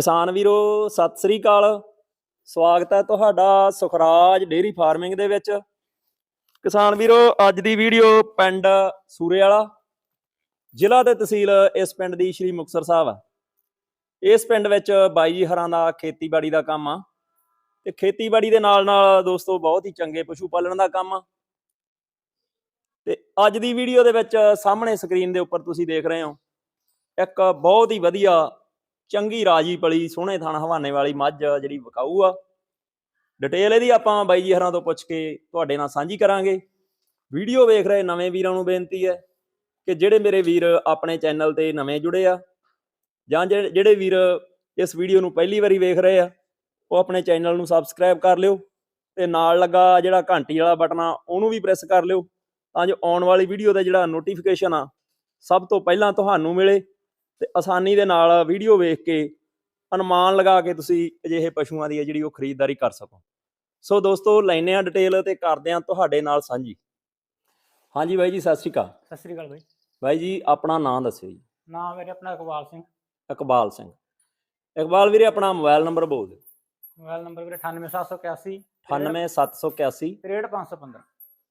ਕਿਸਾਨ ਵੀਰੋ, ਸਤਿ ਸ੍ਰੀ ਅਕਾਲ। ਸਵਾਗਤ ਹੈ ਤੁਹਾਡਾ ਸੁਖਰਾਜ ਡੇਰੀ ਫਾਰਮਿੰਗ ਦੇ ਵਿੱਚ। ਕਿਸਾਨ ਵੀਰੋ, ਅੱਜ ਦੀ ਵੀਡੀਓ ਪਿੰਡ ਸੂਰੇ ਵਾਲਾ। ਜ਼ਿਲ੍ਹਾ ਤੇ ਤਹਿਸੀਲ ਇਸ ਪਿੰਡ ਦੀ ਸ਼੍ਰੀ ਮੁਕਤਸਰ ਸਾਹਿਬ ਆ। ਇਸ ਪਿੰਡ ਵਿੱਚ ਬਾਈ ਜੀ ਹਰਾਂ ਦਾ ਖੇਤੀਬਾੜੀ ਦਾ ਕੰਮ ਆ। ਤੇ ਖੇਤੀਬਾੜੀ ਦੇ ਨਾਲ ਨਾਲ ਦੋਸਤੋ, ਬਹੁਤ ਹੀ ਚੰਗੇ ਪਸ਼ੂ ਪਾਲਣ ਦਾ ਕੰਮ ਆ। ਤੇ ਅੱਜ ਦੀ ਵੀਡੀਓ ਦੇ ਵਿੱਚ ਸਾਹਮਣੇ ਸਕਰੀਨ ਦੇ ਉੱਪਰ ਤੁਸੀਂ ਦੇਖ ਰਹੇ ਹੋ। ਇੱਕ ਬਹੁਤ ਹੀ ਵਧੀਆ ਚੰਗੀ ਰਾਜੀ ਪਲੀ, ਸੋਹਣੇ ਥਣ ਹਵਾਨੇ ਵਾਲੀ ਮੱਝ ਜਿਹੜੀ ਵਿਕਾਊ ਆ। ਡਿਟੇਲ ਇਹਦੀ ਆਪਾਂ ਬਾਈ ਜੀ ਹਰਾਂ ਤੋਂ ਪੁੱਛ ਕੇ ਤੁਹਾਡੇ ਨਾਲ ਸਾਂਝੀ ਕਰਾਂਗੇ। ਵੀਡੀਓ ਵੇਖ ਰਹੇ ਨਵੇਂ ਵੀਰਾਂ ਨੂੰ ਬੇਨਤੀ ਹੈ ਕਿ ਜਿਹੜੇ ਮੇਰੇ ਵੀਰ ਆਪਣੇ ਚੈਨਲ ਤੇ ਨਵੇਂ ਜੁੜੇ ਆ ਜਾਂ ਜਿਹੜੇ ਵੀਰ ਇਸ ਵੀਡੀਓ ਨੂੰ ਪਹਿਲੀ ਵਾਰੀ ਵੇਖ ਰਹੇ ਆ, ਉਹ ਆਪਣੇ ਚੈਨਲ ਨੂੰ ਸਬਸਕ੍ਰਾਈਬ ਕਰ ਲਿਓ ਤੇ ਨਾਲ ਲੱਗਾ ਜਿਹੜਾ ਘੰਟੀ ਵਾਲਾ ਬਟਨ ਆ, ਉਹਨੂੰ ਵੀ ਪ੍ਰੈਸ ਕਰ ਲਿਓ ਤਾਂ ਜੋ ਆਉਣ ਵਾਲੀ ਵੀਡੀਓ ਦਾ ਜਿਹੜਾ ਨੋਟੀਫਿਕੇਸ਼ਨ ਆ ਸਭ ਤੋਂ ਪਹਿਲਾਂ ਤੁਹਾਨੂੰ ਮਿਲੇ। ਤੇ ਆਸਾਨੀ ਦੇ ਨਾਲ ਵੀਡੀਓ ਵੇਖ ਕੇ ਅਨੁਮਾਨ ਲਗਾ ਕੇ ਤੁਸੀਂ ਅਜਿਹੇ ਪਸ਼ੂਆਂ ਦੀ ਆ ਜਿਹੜੀ ਉਹ ਖਰੀਦਦਾਰੀ ਕਰ ਸਕੋ। ਸੋ ਦੋਸਤੋ ਲੈਨੇ ਆ ਡਿਟੇਲ ਤੇ ਕਰਦੇ ਆ ਤੁਹਾਡੇ ਨਾਲ ਸਾਂਝੀ। ਹਾਂਜੀ ਬਾਈ ਜੀ ਸਤਿ ਸ਼੍ਰੀ ਅਕਾਲ। ਸਤਿ ਸ੍ਰੀ ਅਕਾਲ ਬਾਈ। ਬਾਈ ਜੀ ਆਪਣਾ ਨਾਮ ਦੱਸਿਓ ਜੀ। ਨਾਮ ਮੇਰੇ ਆਪਣਾ ਇਕਬਾਲ ਸਿੰਘ। ਇਕਬਾਲ ਸਿੰਘ। ਇਕਬਾਲ ਵੀਰੇ ਆਪਣਾ ਮੋਬਾਈਲ ਨੰਬਰ ਬੋਲ ਦਿਓ। ਮੋਬਾਈਲ ਨੰਬਰ ਵੀਰੇ 98781 98781 63515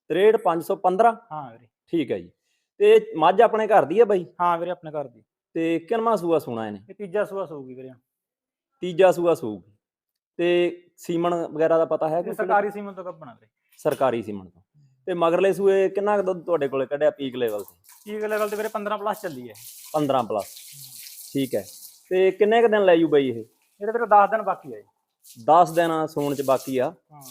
63515 ਹਾਂ ਵੀਰੇ। ਠੀਕ ਹੈ ਜੀ। ਤੇ ਮੱਝ ਆਪਣੇ ਘਰ ਦੀ ਹੈ ਬਾਈ? ਹਾਂ ਵੀਰੇ ਆਪਣੇ ਘਰ ਦੀ। ਤੇ ਕਿੰਨਵਾਂ ਸੂਆ ਸੂਣਾ ਇਹਨੇ? ਇਹ ਤੀਜਾ ਸੂਆ ਸੂਗੀ ਵੀਰੇ। ਤੀਜਾ ਸੂਆ ਸੂਗੀ ਤੇ ਸੀਮਨ ਵਗੈਰਾ ਦਾ ਪਤਾ ਹੈ ਇਹ ਕੋਈ ਸਰਕਾਰੀ ਸੀਮਨ ਤੋਂ ਕੱਪਣਾ ਵੀਰੇ। ਸਰਕਾਰੀ ਸੀਮਨ ਤੋਂ। ਤੇ ਮਗਰਲੇ ਸੂਏ ਕਿੰਨਾ ਕੁ ਦੁੱਧ ਤੁਹਾਡੇ ਕੋਲੇ ਕੱਢਿਆ ਪੀਕ ਲੈਵਲ ਤੇ? ਠੀਕ ਲੈਵਲ ਤੇ ਵੀਰੇ 15 ਪਲੱਸ ਚੱਲੀ ਹੈ 15 ਪਲੱਸ ਠੀਕ ਹੈ। ਤੇ ਕਿੰਨੇ ਕ ਦਿਨ ਲੈ ਜੂ ਬਾਈ ਇਹ? ਇਹਦੇ ਵੀਰੇ 10 ਦਿਨ ਬਾਕੀ ਹੈ ਜੀ। 10 ਦਿਨ ਸੂਣ ਚ ਬਾਕੀ ਆ। ਹਾਂ।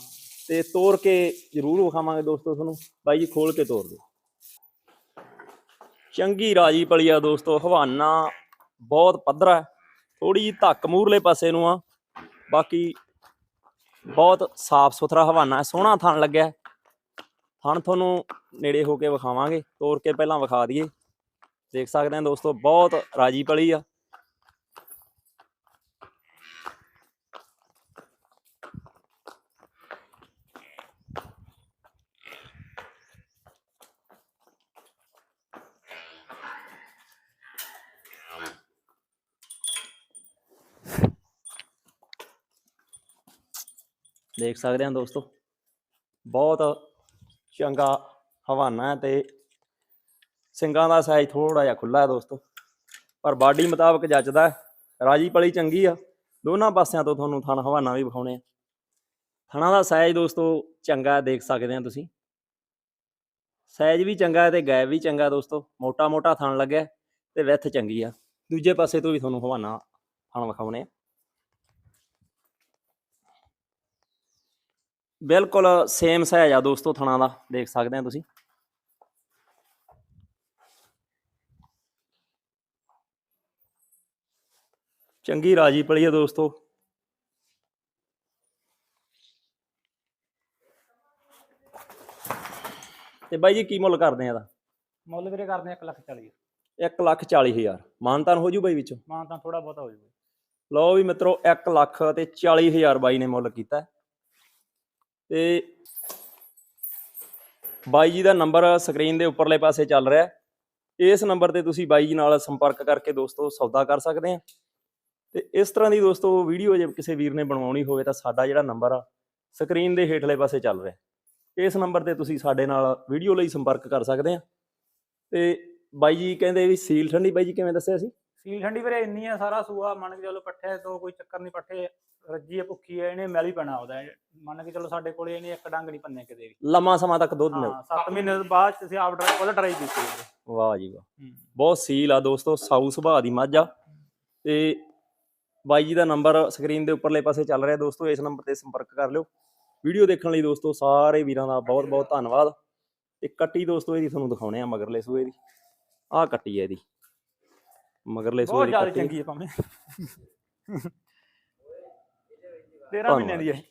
ਤੇ ਤੋੜ ਕੇ ਜ਼ਰੂਰ ਵਿਖਾਵਾਂਗੇ ਦੋਸਤੋ ਤੁਹਾਨੂੰ। ਬਾਈ ਜੀ ਖੋਲ ਕੇ ਤੋੜ ਦਿਓ। ਚੰਗੀ ਰਾਜੀ ਪਲੀ ਆ ਦੋਸਤੋ, ਹਵਾਨਾ ਬਹੁਤ ਪੱਧਰਾ ਥੋੜੀ ਜਿਹੀ ਧੱਕ ਮੂਰਲੇ ਪਾਸੇ ਨੂੰ ਆ। ਬਾਕੀ ਬਹੁਤ ਸਾਫ਼ ਸੁਥਰਾ ਹਵਾਨਾ ਸੋਹਣਾ ਥਣ ਲੱਗਿਆ ਹੈ। ਥਣ ਤੁਹਾਨੂੰ ਨੇੜੇ ਹੋ ਕੇ ਵਿਖਾਵਾਂਗੇ। ਤੋੜ ਕੇ ਪਹਿਲਾਂ ਵਿਖਾ ਦਈਏ। ਦੇਖ ਸਕਦੇ ਆ ਦੋਸਤੋ, ਬਹੁਤ ਰਾਜੀ ਪਲੀ ਆ। ਦੇਖ ਸਕਦੇ ਹਾਂ ਦੋਸਤੋ। ਬਹੁਤ ਚੰਗਾ ਹਵਾਨਾ ਹੈ ਤੇ ਸਿੰਗਾਂ ਦਾ ਸਾਈਜ਼ ਥੋੜਾ ਜਿਹਾ ਖੁੱਲਾ ਹੈ ਦੋਸਤੋ। ਪਰ ਬਾਡੀ ਮੁਤਾਬਕ ਜੱਜਦਾ ਰਾਜੀ ਪਲੀ ਚੰਗੀ ਆ। ਦੋਨਾਂ ਪਾਸਿਆਂ ਤੋਂ ਤੁਹਾਨੂੰ ਥਣ ਹਵਾਨਾ ਵੀ ਵਿਖਾਉਣੇ ਆ। ਥਣਾ ਦਾ ਸਾਈਜ਼ ਦੋਸਤੋ ਚੰਗਾ ਦੇਖ ਸਕਦੇ ਆ ਤੁਸੀਂ। ਸਾਈਜ਼ ਵੀ ਚੰਗਾ ਹੈ ਤੇ ਗੈਪ ਵੀ ਚੰਗਾ ਦੋਸਤੋ। ਮੋਟਾ ਮੋਟਾ ਥਣ ਲੱਗਿਆ ਹੈ ਤੇ ਵਿੱਥ ਚੰਗੀ ਆ। ਦੂਜੇ ਪਾਸੇ ਤੋਂ ਵੀ ਤੁਹਾਨੂੰ ਹਵਾਨਾ ਥਣ ਵਿਖਾਉਣੇ ਆ। ਬਿਲਕੁਲ ਸੇਮ ਸਾਈਜ਼ ਆ ਦੋਸਤੋ ਥਣਾ ਦਾ ਦੇਖ ਸਕਦੇ ਆ ਤੁਸੀਂ। ਚੰਗੀ ਰਾਜੀ ਪਲੀ ਆ ਦੋਸਤੋ। ਤੇ ਬਾਈ ਜੀ ਕੀ ਮੁੱਲ ਕਰਦੇ ਆ ਇਹਦਾ? ਮੁੱਲ ਵੀਰੇ ਕਰਦੇ 1 ਲੱਖ 40 1 ਲੱਖ 40 ਹਜ਼ਾਰ। ਮਾਨਤਾਨ ਹੋ ਜੂ ਬਾਈ ਵਿੱਚੋਂ? ਮਾਂ ਤਾਂ ਥੋੜਾ ਬਹੁਤਾ ਹੋ ਜਾਊਗਾ ਲਓ ਵੀ ਮਿੱਤਰੋ 1 ਲੱਖ ਤੇ 40 ਹਜ਼ਾਰ ਬਾਈ ਨੇ ਮੁੱਲ ਕੀਤਾ। ਤੇ ਬਾਈ ਜੀ ਦਾ ਨੰਬਰ ਸਕਰੀਨ ਦੇ ਉੱਪਰਲੇ ਪਾਸੇ ਚੱਲ ਰਿਹਾ ਇਸ ਨੰਬਰ ਤੇ ਤੁਸੀਂ ਬਾਈ ਜੀ ਨਾਲ ਸੰਪਰਕ ਕਰਕੇ ਦੋਸਤੋ ਸੌਦਾ ਕਰ ਸਕਦੇ ਆ ਤੇ ਇਸ ਤਰ੍ਹਾਂ ਦੀ ਦੋਸਤੋ ਵੀਡੀਓ ਜੇ ਕਿਸੇ ਵੀਰ ਨੇ ਬਣਵਾਉਣੀ ਹੋਵੇ ਤਾਂ ਸਾਡਾ ਜਿਹੜਾ ਨੰਬਰ ਆ, ਸਕਰੀਨ ਦੇ ਹੇਠਲੇ ਪਾਸੇ ਚੱਲ ਰਿਹਾ ਇਸ ਨੰਬਰ ਤੇ ਤੁਸੀਂ ਸਾਡੇ ਨਾਲ ਵੀਡੀਓ ਲਈ ਸੰਪਰਕ ਕਰ ਸਕਦੇ ਆ ਤੇ ਬਾਈ ਜੀ ਕਹਿੰਦੇ ਵੀ ਸੀਲ ਠੰਡੀ ਬਾਈ ਜੀ ਕਿਵੇਂ ਦੱਸਿਆ ਸੀ? ਸੀਲ ਠੰਡੀ ਵੀਰੇ ਇੰਨੀ ਆ ਸਾਰਾ ਸੂਆ ਮੰਨ ਕੇ ਚਲੋ ਪੱਠੇ ਤੋਂ ਕੋਈ ਚੱਕਰ ਨਹੀਂ ਪੱਠੇ ਰੱਜੀ ਹੈ ਭੁੱਖੀ ਹੈ ਇਹਨੇ ਮੈਲ ਹੀ ਪੈਣਾ ਉਹਦਾ ਮੰਨ ਕੇ ਚਲੋ ਸਾਡੇ ਕੋਲੇ ਇਹਨੇ ਇੱਕ ਡੰਗ ਨਹੀਂ ਪੰਨੇ ਕਿਤੇ ਵੀ। ਲੰਮਾ ਸਮਾਂ ਤੱਕ ਦੁੱਧ ਮਿਲ ਹਾਂ 7 ਮਹੀਨੇ ਤੋਂ ਬਾਅਦ ਅਸੀਂ ਆਪ ਡਰਾਈ ਉਹਦਾ ਟਰਾਈ ਕੀਤੀ ਵਾਹ ਜੀ ਵਾਹ। ਬਹੁਤ ਸੀਲ ਆ ਦੋਸਤੋ ਸਾਊ ਸੁਭਾਅ ਦੀ ਮੱਝ ਆ। ਤੇ ਬਾਈ ਜੀ ਦਾ ਨੰਬਰ ਸਕਰੀਨ ਦੇ ਉੱਪਰਲੇ ਪਾਸੇ ਚੱਲ ਰਿਹਾ ਦੋਸਤੋ ਇਸ ਨੰਬਰ ਤੇ ਸੰਪਰਕ ਕਰ ਲਿਓ। ਵੀਡੀਓ ਦੇਖਣ ਲਈ ਦੋਸਤੋ ਸਾਰੇ ਵੀਰਾਂ ਦਾ ਬਹੁਤ ਬਹੁਤ ਧੰਨਵਾਦ। ਤੇ ਕੱਟੀ ਦੋਸਤੋ ਇਹਦੀ ਤੁਹਾਨੂੰ ਦਿਖਾਉਣੇ ਆ ਮਗਰਲੇ ਸੂਏ ਦੀ। ਆਹ ਕੱਟੀ ਹੈ ਇਹਦੀ। ਮਗਰਲੇ ਸੂਏ ਬਹੁਤ ਦੀ ਜ਼ਿਆਦਾ ਕੱਟੀ। ਚੰਗੀ ਹੈ ਭਾਵੇਂ। 13 ਮਹੀਨਿਆਂ ਦੀ ਹੈ